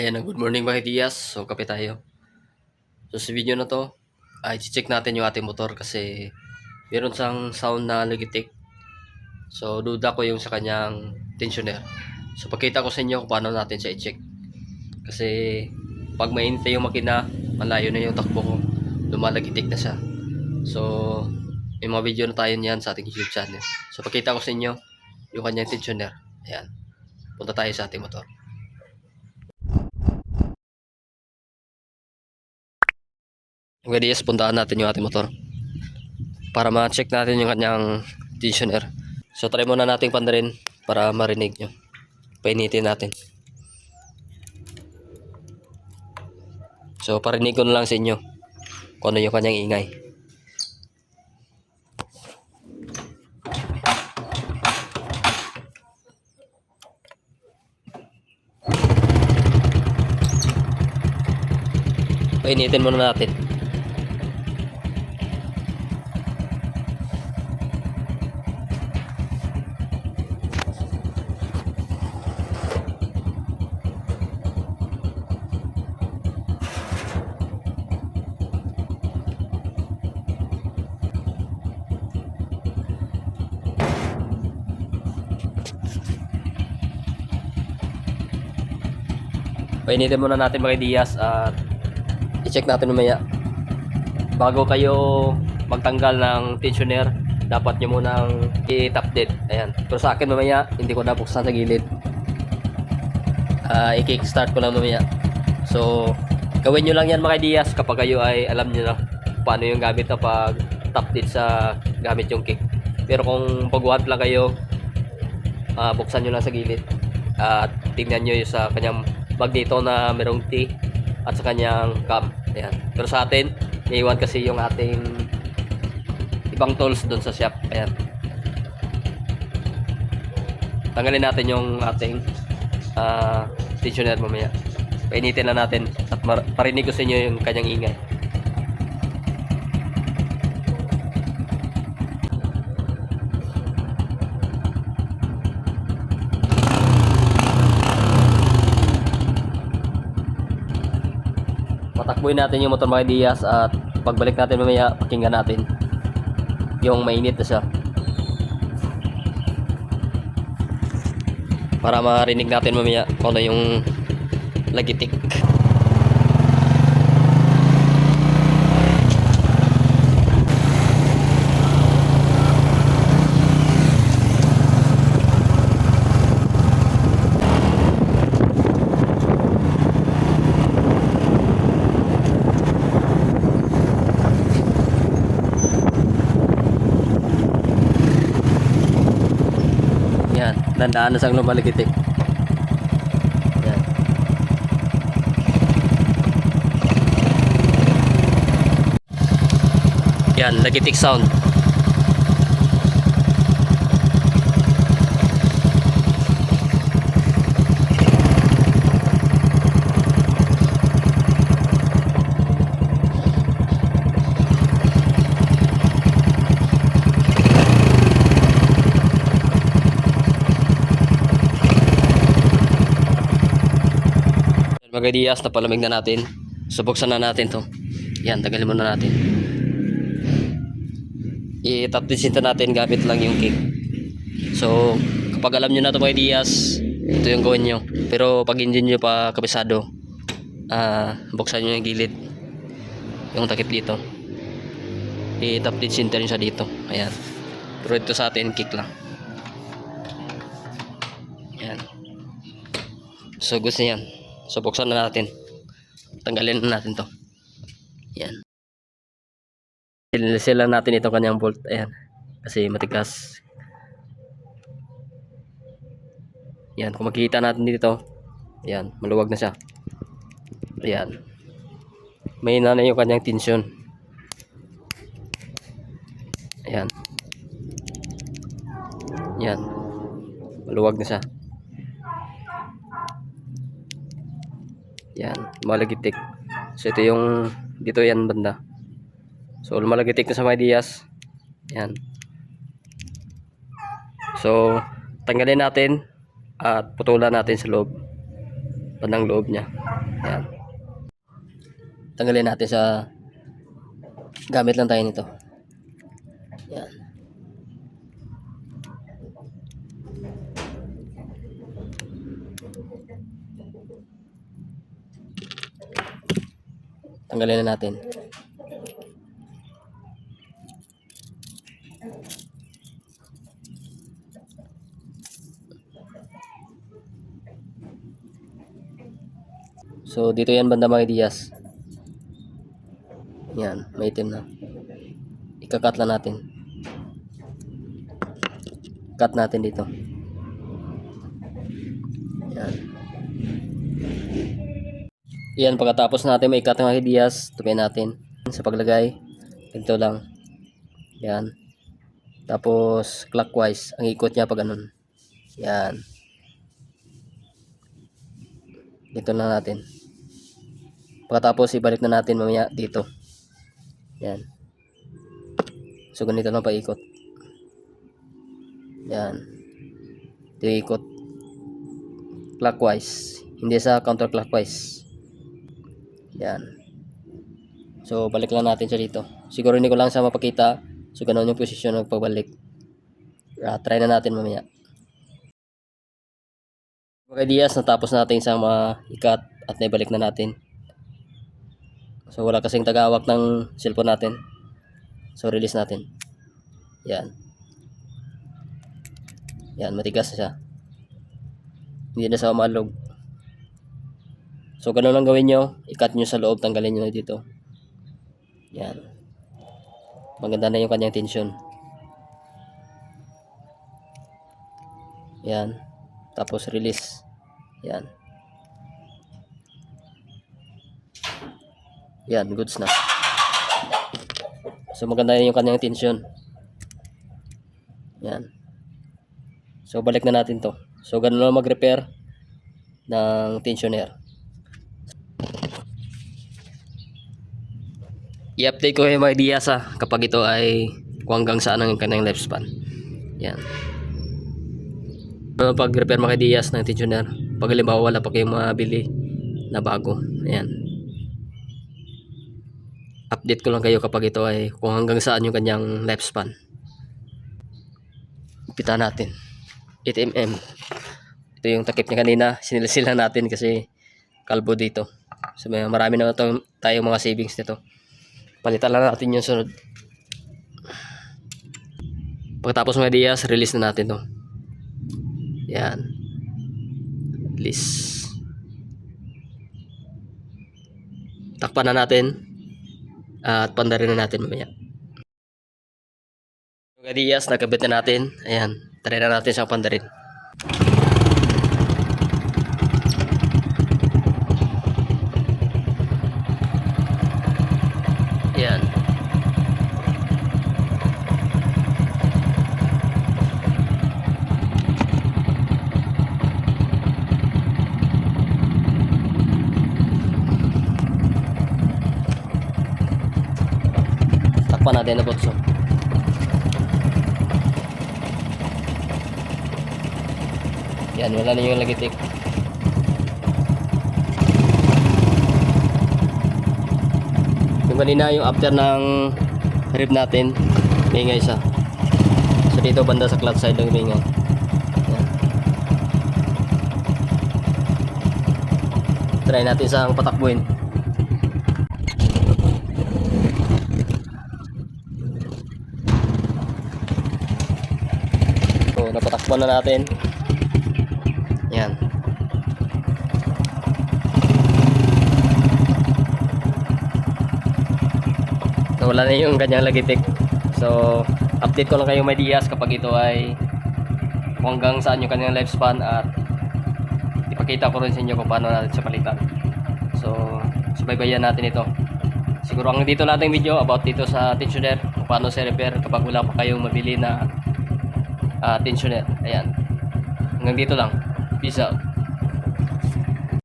Ayan good morning mga Diaz. So, kape tayo. So, sa video na to, ay check natin yung ating motor kasi meron siyang sound na legitik. So, duda ko yung sa kanyang tensioner. So, pakita ko sa inyo kung paano natin siya i-check. Kasi, pag mainit yung makina, malayo na yung takbo ko. Lumalagitik na siya. So, may mga video na tayo niyan sa ating YouTube channel. So, pakita ko sa inyo yung kanyang tensioner. Ayan. Punta tayo sa ating motor. Yes, puntaan natin yung ating motor. Para ma-check natin yung kanyang tensioner. So try muna nating pandarin para marinig nyo. Painitin natin. So parinig ko na lang sa inyo kung ano yung kanyang ingay. Painitin muna natin. Painitin muna natin mga Diaz at i-check natin mamaya. Bago kayo magtanggal ng tensioner, dapat nyo munang i-top dead. Ayan. Pero sa akin mamaya, hindi ko nabuksan sa gilid. Ah, i-kickstart ko lang mamaya. So, gawin nyo lang yan mga Diaz kapag kayo ay alam nyo na paano yung gamit na pag top dead sa gamit yung kick. Pero kung pag lang kayo, ah, buksan nyo lang sa gilid at tingnan nyo yung sa kanyang magneto na merong T at sa kanyang cam. Ayan. Pero sa atin, iiwan kasi yung ating ibang tools doon sa shop. Ayan. Tanggalin natin yung ating ah tensioner mamaya. Painitin na natin at mar- parinig ko sa inyo yung kanyang ingay. Patakbuhin natin yung motor mga Diaz at pagbalik natin mamaya, pakinggan natin yung mainit na siya. Para marinig natin mamaya kung ano yung lagitik. Yan, dandaan na siyang lumaligitik. Yan. Yan, lagitik sound. Mga Diaz, napalamig na natin. So, buksan na natin to. Yan, tagalin muna natin. I-top desinta natin gamit lang yung kick. So, kapag alam nyo na to mga Diaz, ito yung gawin nyo. Pero pag hindi nyo pa kabisado, ah buksan nyo yung gilid. Yung takip dito. I-top desinta nyo siya dito. Ayan. Pero ito sa atin, kick lang. Ayan. So, gusto yan. So, buksan na natin. Tanggalin na natin to. Yan. Sila natin itong kanyang bolt. Ayan. Kasi matigas. Yan. Kung makikita natin dito. Ayan. Maluwag na siya. Ayan. May na yung kanyang tension. Ayan. Yan. Maluwag na siya. Yan, malagitik. So ito yung dito yan banda. So lumalagitik na sa mga Diaz. Yan. So tanggalin natin at putulan natin sa loob. Bandang loob niya. Ayan. Tanggalin natin sa gamit lang tayo nito. Tanggalin na natin. So, dito yan banda mga Diaz. Yan, may itim na. Ikakat lang natin. Cut natin dito. Yan, pagkatapos natin may cut ng mga Diaz, tuloy natin sa paglagay. Ganito lang. Yan. Tapos, clockwise. Ang ikot niya pag ganun. Yan. Dito na natin. Pagkatapos, ibalik na natin mamaya dito. Yan. So, ganito lang paikot. Yan. Ito ikot. Clockwise. Hindi sa counterclockwise. Yan. So, balik lang natin siya dito. Siguro hindi ko lang sa mapakita. So, ganun yung posisyon ng pagbalik. Uh, try na natin mamaya. Mga ideas, natapos natin isang mga ikat at naibalik na natin. So, wala kasing tagawak ng cellphone natin. So, release natin. Yan. Yan, matigas na siya. Hindi na sa umalog. So, ganun lang gawin nyo. Ikat nyo sa loob, tanggalin nyo dito. Yan. Maganda na yung kanyang tension. Yan. Tapos release. Yan. Yan, goods na. So maganda yung kanyang tension. Yan. So balik na natin to. So ganun lang mag-repair ng tensioner. I-update ko yung mga ideas ha, kapag ito ay kung hanggang saan ang kanyang lifespan. Yan. Ano pag-repair mga ideas ng tensioner, pag halimbawa wala pa kayong mabili na bago. Ayan. Update ko lang kayo kapag ito ay kung hanggang saan yung kanyang lifespan. Pita natin. 8mm. Ito yung takip niya kanina. Sinilsila natin kasi kalbo dito. So may marami na ito, tayong mga savings nito. Palitan lang natin yung sunod. Pagkatapos mga ideas, release na natin to. Yan. Release. Takpan na natin. At pandarin na natin mamaya. Mga ideas, nakabit na natin. Ayan. Try na natin siyang pandarin. Ayan. Takpan natin na botso. Yan, wala na yung lagitik. Yung kanina yung after ng rib natin, may ingay isa. So dito banda sa clutch side ng ingay. Try natin sa patakbuhin. So napatakbo na natin. Yan. Nawala na yung kanyang lagitik. So, update ko lang kayo may dias kapag ito ay kung hanggang saan yung kanyang lifespan at ipakita ko rin sa inyo kung paano natin siya palitan. So, subaybayan natin ito. Siguro ang dito nating video about dito sa tensioner kung paano siya repair kapag wala pa kayong mabili na uh, tensioner. Ayan. Hanggang dito lang. Peace out.